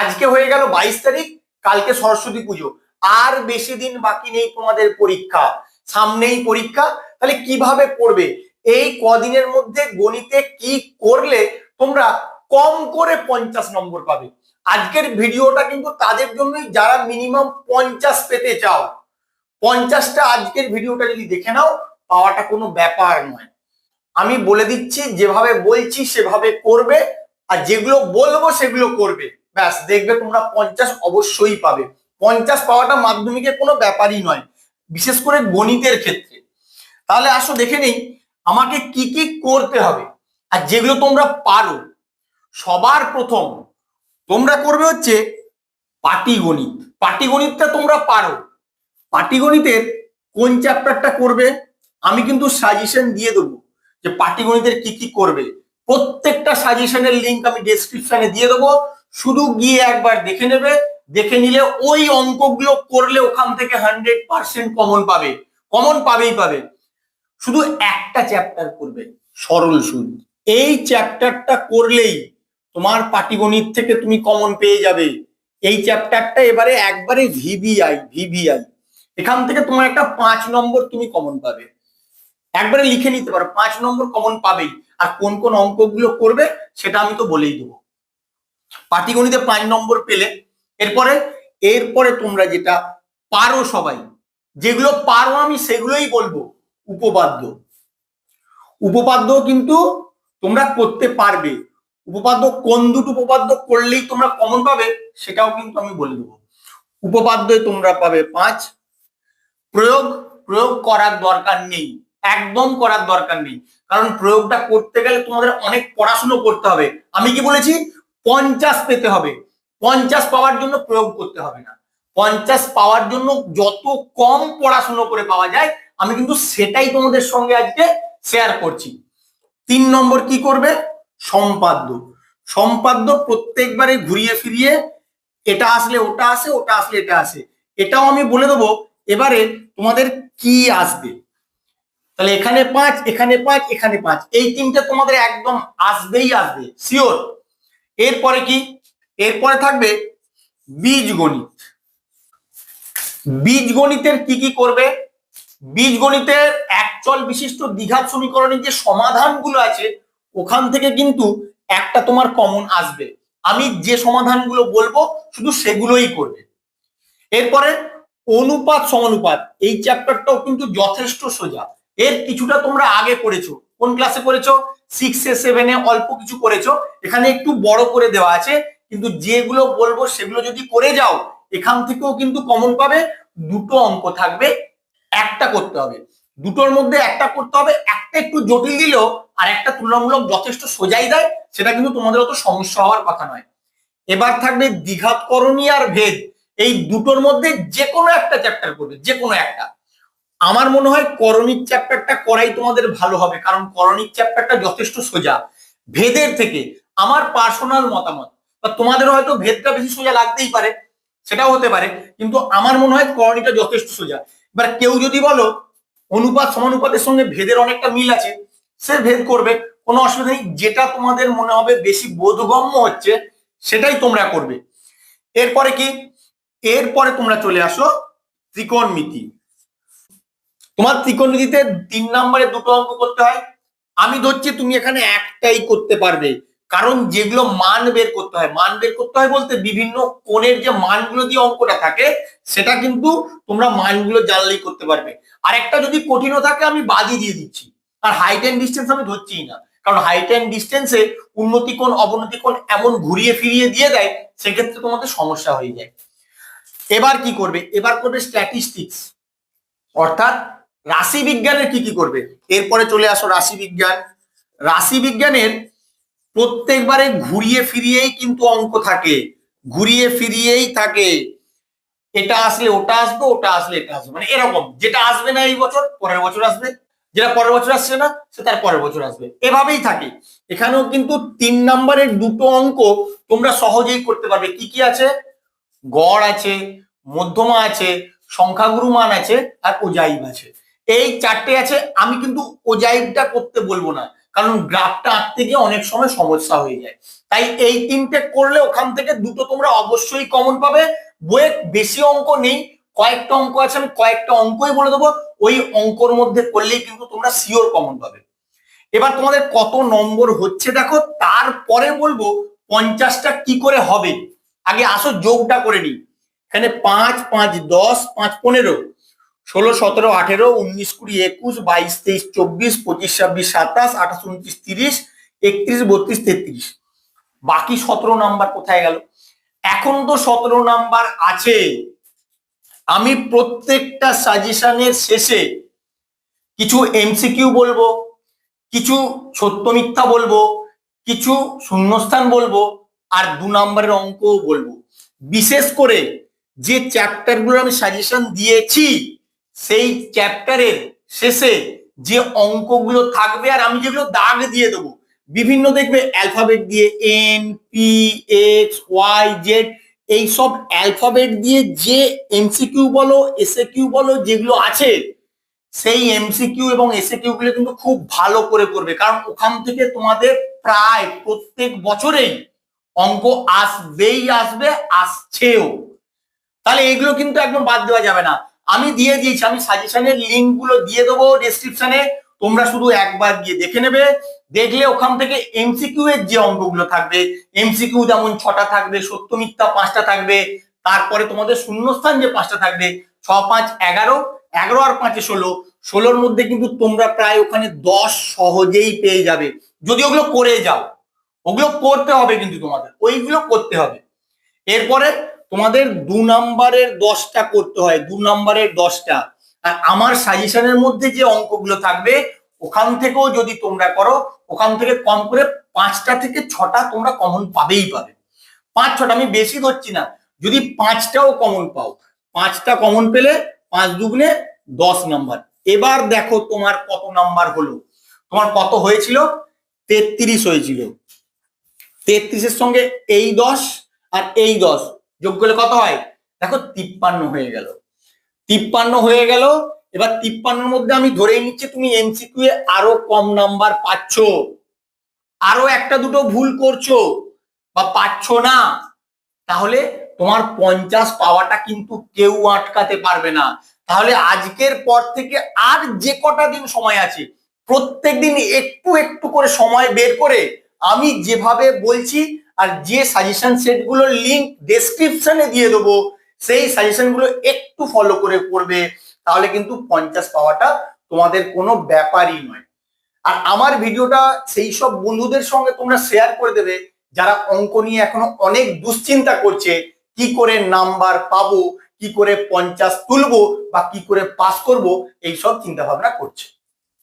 আজকে হয়ে গেল বাইশ তারিখ, কালকে সরস্বতী পুজো। আর বেশি দিন বাকি নেই তোমাদের পরীক্ষা। সামনেই পরীক্ষা। তাহলে কীভাবে পড়বে এই কদিনের মধ্যে গণিতে কি করলে তোমরা কম করে পঞ্চাশ নম্বর পাবে? আজকের ভিডিওটা কিন্তু তাদের জন্যই যারা মিনিমাম পঞ্চাশ পেতে চাও। পঞ্চাশটা আজকের ভিডিওটা যদি দেখে নাও, পাওয়াটা কোনো ব্যাপার নয়। আমি বলে দিচ্ছি, যেভাবে বলছি সেভাবে করবে। আর যেগুলো বলব সেগুলো করবে। ব্যাস, দেখবে তোমরা পঞ্চাশ অবশ্যই পাবে। পঞ্চাশ পাওয়াটা মাধ্যমিকের কোনো ব্যাপারই নয়, বিশেষ করে গণিতের ক্ষেত্রে। তাহলে আসো দেখে নেই, আমাকে কি কি করতে হবে? আর যেগুলো তোমরা পারো, সবার প্রথম তোমরা করবে হচ্ছে পাটিগণিত। পাটিগণিতটা তোমরা পারো। পাটিগণিতের কোন চ্যাপ্টারটা করবে? আমি কিন্তু সাজেশন দিয়ে দেবো যে পাটিগণিতের কি কি করবে। প্রত্যেকটা সাজেশনের লিঙ্ক আমি ডেসক্রিপশনে দিয়ে দেবো। শুধু গিয়ে একবার দেখে নেবে, দেখে নিলে ওই অঙ্কগুলো করলে ওখান থেকে হান্ড্রেড পার্সেন্ট কমন পাবে। কমন পাবেই পাবে। শুধু একটা চ্যাপ্টার করবে, সরল সুদ এই চ্যাপ্টারটা করলেই তোমার পাটিগণিত থেকে তুমি কমন পেয়ে যাবে। এই চ্যাপ্টারটা এবারে একবারে ভিভিআই ভিভিআই এখান থেকে তোমার একটা পাঁচ নম্বর তুমি কমন পাবে। একবারে লিখে নিতে পারো, পাঁচ নম্বর কমন পাবেই। আর কোন কোন অঙ্কগুলো করবে, সেটা আমি তো বলেই দেবো। পাটিগণিতে পাঁচ নম্বর পেলে। এরপরে এরপরে তোমরা যেটা পারো সবাই, যেগুলো পারো আমি সেগুলোই বলব, উপপাদ্য। উপপাদ্য কিন্তু তোমরা করতে পারবে। উপপাদ্য কোন দুটো উপপাদ্য করলেই তোমরা কমন পাবে, সেটাও কিন্তু আমি বলে দেবো। উপপাদ্যে তোমরা পাবে পাঁচ। প্রয়োগ প্রয়োগ করার দরকার নেই, একদম করার দরকার নেই। কারণ প্রয়োগটা করতে গেলে তোমাদের অনেক পড়াশুনো করতে হবে। আমি কি বলেছি? পঞ্চাশ পেতে হবে। পঞ্চাশ পাওয়ার জন্য প্রয়োগ করতে হবে না। পঞ্চাশ পাওয়ার জন্য যত কম পড়াশুনো করে পাওয়া যায়, আমি কিন্তু সেটাই তোমাদের সঙ্গে আজকে শেয়ার করছি। তিন নম্বর কি করবে? সম্পাদ্য। সম্পাদ্য প্রত্যেকবারে ঘুরিয়ে ফিরিয়ে এটা আসলে, ওটা আসে, ওটা আসলে, এটা আসে। এটাও আমি বলে দেবো, এবারে তোমাদের কি আসবে? তাহলে এখানে পাঁচ এখানে পাঁচ এখানে পাঁচ। এই তিনটা তোমাদের একদম আসবেই আসবে শিওর এরপরে কি? এরপরে থাকবে বীজগণিত। বীজগণিতের কি কি করবে? বীজগণিতের একচল বিশিষ্ট দ্বিঘাত সমীকরণের যে সমাধানগুলো আছে, ওখান থেকে কিন্তু একটা তোমার কমন আসবে। আমি যে সমাধানগুলো বলব, শুধু সেগুলোই করবে। এরপরে অনুপাত সমানুপাত, এই চ্যাপ্টারটাও কিন্তু যথেষ্ট সোজা। এর কিছুটা তোমরা আগে করেছ কোন ক্লাসে করেছ সিক্সে সেভেনে অল্প কিছু করেছ এখানে একটু বড় করে দেওয়া আছে, কিন্তু যেগুলো বলব সেগুলো যদি করে যাও, এখান থেকেও কিন্তু কমন পাবে। দুটো অঙ্ক থাকবে, একটা করতে হবে। দুটোর মধ্যে একটা করতে হবে, একটা একটু জটিল দিলেও আর একটা তুলনামূলক যথেষ্ট সোজাই দেয়, সেটা কিন্তু তোমাদের অত সমস্যা হওয়ার কথা নয়। এবার থাকবে দ্বিঘাতকরণী আর ভেদ। এই দুটোর মধ্যে যে কোনো একটা চ্যাপ্টার করবে যে কোনো একটা। আমার মনে হয় করণিক চ্যাপ্টারটা করাই তোমাদের ভালো হবে, কারণ করণিক চ্যাপ্টারটা যথেষ্ট সোজা। ভেদের থেকে আমার পার্সোনাল মতামত, বা তোমাদের হয়তো ভেদটা বেশি সোজা লাগতেই পারে, সেটাও হতে পারে, কিন্তু আমার মনে হয় করণিটা যথেষ্ট সোজা। এবার কেউ যদি বলো, অনুপাত সমানুপাতের সঙ্গে ভেদের অনেকটা মিল আছে, সে ভেদ করবে, কোনো অসুবিধা নেই, যেটা তোমাদের মনে হবে বেশি বোধগম্য হচ্ছে, সেটাই তোমরা করবে। এরপরে কি? এরপরে তোমরা চলে আসো ত্রিকোণমিতি। তোমার ত্রিকোণমিতিতে তিন নম্বরে দুটো অঙ্ক করতে হয়। আমি ধরছি তুমি এখানে একটাই করতে পারবে। কারণ যেগুলো মান বের করতে হয়, মান বের করতে হয় বলতে বিভিন্ন কোণের যে মানগুলো দিয়ে অঙ্কটা থাকে, সেটা কিন্তু তোমরা মানগুলো জানলেই করতে পারবে। আর একটা যদি কঠিনও থাকে, আমি বাদই দিয়ে দিচ্ছি। আর হাইট অ্যান্ড ডিস্টেন্স আমি ধরছিই না। কারণ হাইট অ্যান্ড ডিস্টেন্সে উন্নতি কোণ, অবনতি কোণ এমন ঘুরিয়ে ফিরিয়ে দিয়ে দেয়, সেক্ষেত্রে তোমাদের সমস্যা হয়ে যায়। এবার কি করবে? এবার করবে স্ট্যাটিস্টিক্স অর্থাৎ রাশি বিজ্ঞানের কি কি করবে? এরপরে চলে আসো রাশি বিজ্ঞান। রাশি বিজ্ঞানের প্রত্যেকবারে ঘুরিয়ে ফিরিয়েই কিন্তু অঙ্ক থাকে। ঘুরিয়ে ফিরিয়েই থাকে। এটা আসলে ওটা আসবে, ওটা আসলে এটা আসবে। মানে এরকম, যেটা আসবে না এই বছর, পরের বছর আসবে। যেটা পরের বছর আসছে না, সে তার পরের বছর আসবে। এভাবেই থাকে। এখানেও কিন্তু তিন নম্বরের দুটো অঙ্ক তোমরা সহজেই করতে পারবে। কি কি আছে? গড় আছে, মধ্যমা আছে, সংখ্যাগুরু মান আছে, আর ওজাইব আছে। এই চারটে আছে, আমি কিন্তু ওজাইবটা করতে বলব না। কারণ গ্রাফটা আঁকতে গিয়ে অনেক সময় সমস্যা হয়ে যায়। তাই এই তিনটে করলে ওখান থেকে দুটো তোমরা অবশ্যই কমন পাবে। বইয়ে বেশি অঙ্ক নেই, কয়েকটা অঙ্ক আছে, আমি কয়েকটা অঙ্কই বলে দেবো। ওই অঙ্কর মধ্যে করলেই কিন্তু তোমরা শিওর কমন পাবে। এবার তোমাদের কত নম্বর হচ্ছে দেখো, তারপরে বলব পঞ্চাশটা কি করে হবে। আগে আসো যোগটা করে নিই। এখানে পাঁচ পাঁচ, দশ, পাঁচ, পনেরো। ষোলো, সতেরো, আঠেরো, উনিশ, কুড়ি, একুশ, বাইশ, তেইশ, চব্বিশ, পঁচিশ, ছাব্বিশ, সাতাশ, আঠাশ, উনত্রিশ, তিরিশ, একত্রিশ, বত্রিশ, তেত্রিশ। বাকি সতেরো নাম্বার কোথায় গেল? এখন তো সতেরো নাম্বার আছে। আমি প্রত্যেকটা সাজেশনের শেষে কিছু এমসিকিউ বলব, কিছু সত্য মিথ্যা বলব, কিছু শূন্যস্থান বলব, আর দু নম্বরের অঙ্কও বলব। বিশেষ করে যে চ্যাপ্টারগুলো আমি সাজেশন দিয়েছি সেই চ্যাপ্টারের শেষে যে অঙ্কগুলো থাকবে আর আমি যেগুলো দাগ দিয়ে দেবো, বিভিন্ন দেখবে অ্যালফাবেট দিয়ে N P X Y Z এই সব অ্যালফাবেট দিয়ে যে এমসিকিউ বলো এসএ কিউ বলো, যেগুলো আছে, সেই এমসিকিউ এবং এসএ কিউ গুলো কিন্তু খুব ভালো করে করবে। কারণ ওখান থেকে তোমাদের প্রায় প্রত্যেক বছরেই অঙ্ক আসবেই আসবে, আসছেও। তাহলে এগুলো কিন্তু একদম বাদ দেওয়া যাবে না। আমি দিয়ে দিয়েছি, আমি সাজেশনের লিঙ্কগুলো দিয়ে দেবো ডেসক্রিপশনে তোমরা শুধু একবার গিয়ে দেখে নেবে। দেখলে ওখান থেকে এমসিকিউ এর যে অঙ্কগুলো থাকবে এমসিকিউ যেমন ছটা থাকবে, সত্য, মিথ্যা পাঁচটা থাকবে, তারপরে তোমাদের শূন্যস্থান যে পাঁচটা থাকবে, ছ, পাঁচ, এগারো এগারো আর পাঁচে ষোলো। ষোলোর মধ্যে কিন্তু তোমরা প্রায় ওখানে দশ সহজেই পেয়ে যাবে। যদি ওগুলো করে যাও, ওগুলো করতে হবে কিন্তু তোমাদের, ওইগুলো করতে হবে। এরপরে তোমাদের দু নাম্বারের দশটা করতে হয়, দু নাম্বারের দশটা। আর আমার সাজেশনের মধ্যে যে অঙ্কগুলো থাকবে, ওখান থেকেও যদি তোমরা করো, ওখান থেকে কম করে পাঁচটা থেকে ছটা তোমরা কমন পাবেই পাবে। পাঁচ, ছটা আমি বেশি ধরছি না, যদি পাঁচটাও কমন পাও, পাঁচটা কমন পেলে পাঁচ দুগুণে দশ নাম্বার। এবার দেখো তোমার কত নাম্বার হলো। তোমার কত হয়েছিল? তেত্রিশ হয়েছিল। তেত্রিশের সঙ্গে এই দশ আর এই দশ। যোগ করলে কত হয়? দেখো, তিপ্পান্ন হয়ে গেল। তিপ্পান্ন হয়ে গেল। এবার তিপ্পান্নর মধ্যে আমি ধরেই নিচ্ছি, তুমি এমসিকিউ এ আরও কম নাম্বার পাচ্ছ। আরও একটা দুটো ভুল করছ, বা পাচ্ছ না, তাহলে তোমার পঞ্চাশ পাওয়াটা কিন্তু কেউ আটকাতে পারবে না। তাহলে আজকের পর থেকে আর যে কটা দিন সময় আছে, প্রত্যেক দিন একটু একটু করে সময় বের করে আমি যেভাবে বলছি আর যে সাজেশন সেটগুলোর লিঙ্ক ডেসক্রিপশনে দিয়ে দেবো, সেই সাজেশনগুলো একটু ফলো করে করবে, তাহলে কিন্তু পঞ্চাশ পাওয়াটা তোমাদের কোনো ব্যাপারই নয়। আর আমার ভিডিওটা সেই সব বন্ধুদের সঙ্গে তোমরা শেয়ার করে দেবে, যারা অঙ্ক নিয়ে এখনও অনেক দুশ্চিন্তা করছে, কি করে নাম্বার পাবো, কি করে পঞ্চাশ তুলবো বা কি করে পাস করব, এইসব চিন্তা ভাবনা করছে।